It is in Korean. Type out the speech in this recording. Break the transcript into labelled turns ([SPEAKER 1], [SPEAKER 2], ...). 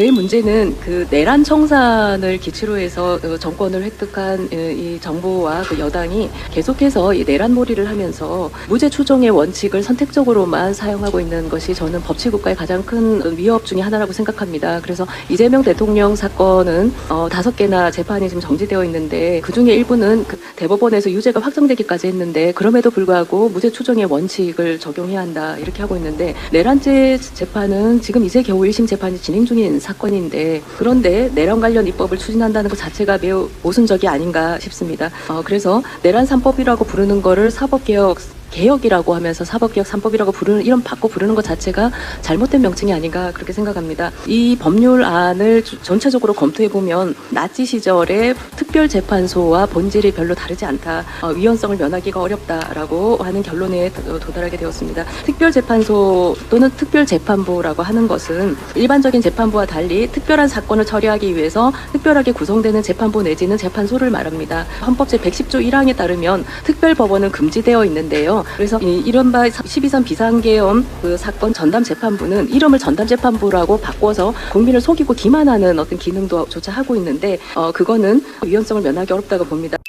[SPEAKER 1] 제일 문제는 그 내란 청산을 기치로 해서 어, 정권을 획득한 어, 이 정부와 그 여당이 계속해서 이 내란몰이를 하면서 무죄 추정의 원칙을 선택적으로만 사용하고 있는 것이 저는 법치국가의 가장 큰 위협 중의 하나라고 생각합니다. 그래서 이재명 대통령 사건은 어, 다섯 개나 재판이 지금 정지되어 있는데 그 중에 일부는 그 대법원에서 유죄가 확정되기까지 했는데 그럼에도 불구하고 무죄 추정의 원칙을 적용해야 한다 이렇게 하고 있는데 내란죄 재판은 지금 이제 겨우 1심 재판이 진행 중인 사 건인데 그런데 내란 관련 입법을 추진한다는 것 자체가 매우 모순적이 아닌가 싶습니다. 어, 그래서 내란 3법이라고 부르는 거를 사법개혁 개혁이라고 하면서 사법개혁 3법이라고 부르는 이런 바꿔 부르는 것 자체가 잘못된 명칭이 아닌가 그렇게 생각합니다. 이 법률안을 주- 전체적으로 검토해 보면 나치 시절의 특별재판소와 본질이 별로 다르지 않다. 어, 위헌성을 면하기가 어렵다라고 하는 결론에 도- 도달하게 되었습니다. 특별재판소 또는 특별재판부라고 하는 것은 일반적인 재판부와 달리 특별한 사건을 처리하기 위해서 특별하게 구성되는 재판부 내지는 재판소를 말합니다. 헌법 제 110조 1항에 따르면 특별법원은 금지되어 있는데요. 그래서 이 이른바 12.3 비상계엄 그 사건 전담 재판부는 이름을 전담 재판부라고 바꿔서 국민을 속이고 기만하는 어떤 기능도 조차 하고 있는데 어 그거는 위헌성을 면하기 어렵다고 봅니다.